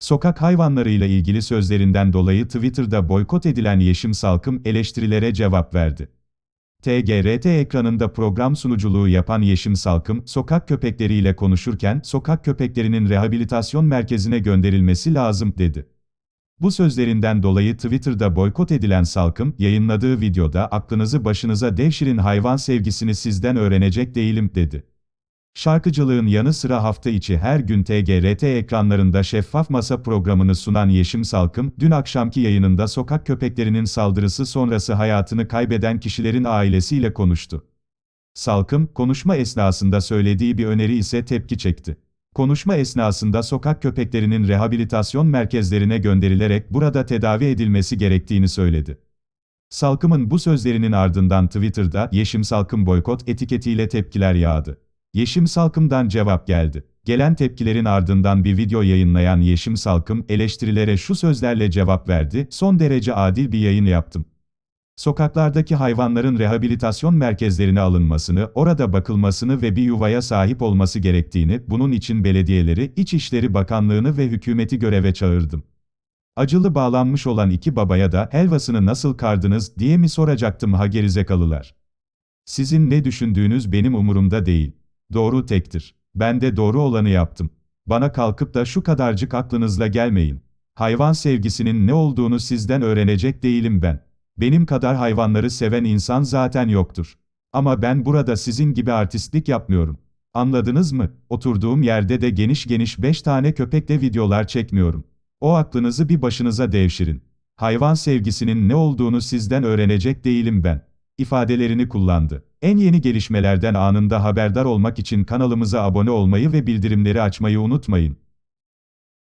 Sokak hayvanlarıyla ilgili sözlerinden dolayı Twitter'da boykot edilen Yeşim Salkım eleştirilere cevap verdi. TGRT ekranında program sunuculuğu yapan Yeşim Salkım, sokak köpekleriyle konuşurken, sokak köpeklerinin rehabilitasyon merkezine gönderilmesi lazım, dedi. Bu sözlerinden dolayı Twitter'da boykot edilen Salkım, yayınladığı videoda aklınızı başınıza devşirin hayvan sevgisini sizden öğrenecek değilim, dedi. Şarkıcılığın yanı sıra hafta içi her gün TGRT ekranlarında Şeffaf Masa programını sunan Yeşim Salkım, dün akşamki yayınında sokak köpeklerinin saldırısı sonrası hayatını kaybeden kişilerin ailesiyle konuştu. Salkım, konuşma esnasında söylediği bir öneri ise tepki çekti. Konuşma esnasında sokak köpeklerinin rehabilitasyon merkezlerine gönderilerek burada tedavi edilmesi gerektiğini söyledi. Salkım'ın bu sözlerinin ardından Twitter'da Yeşim Salkım boykot etiketiyle tepkiler yağdı. Yeşim Salkım'dan cevap geldi. Gelen tepkilerin ardından bir video yayınlayan Yeşim Salkım eleştirilere şu sözlerle cevap verdi. Son derece adil bir yayın yaptım. Sokaklardaki hayvanların rehabilitasyon merkezlerine alınmasını, orada bakılmasını ve bir yuvaya sahip olması gerektiğini, bunun için belediyeleri, İçişleri Bakanlığını ve hükümeti göreve çağırdım. Acılı bağlanmış olan iki babaya da helvasını nasıl kardınız diye mi soracaktım ha gerizekalılar. Sizin ne düşündüğünüz benim umurumda değil. Doğru tektir. Ben de doğru olanı yaptım. Bana kalkıp da şu kadarcık aklınızla gelmeyin. Hayvan sevgisinin ne olduğunu sizden öğrenecek değilim ben. Benim kadar hayvanları seven insan zaten yoktur. Ama ben burada sizin gibi artistlik yapmıyorum. Anladınız mı? Oturduğum yerde de geniş geniş 5 tane köpekle videolar çekmiyorum. O aklınızı bir başınıza devşirin. Hayvan sevgisinin ne olduğunu sizden öğrenecek değilim ben. İfadelerini kullandı. En yeni gelişmelerden anında haberdar olmak için kanalımıza abone olmayı ve bildirimleri açmayı unutmayın.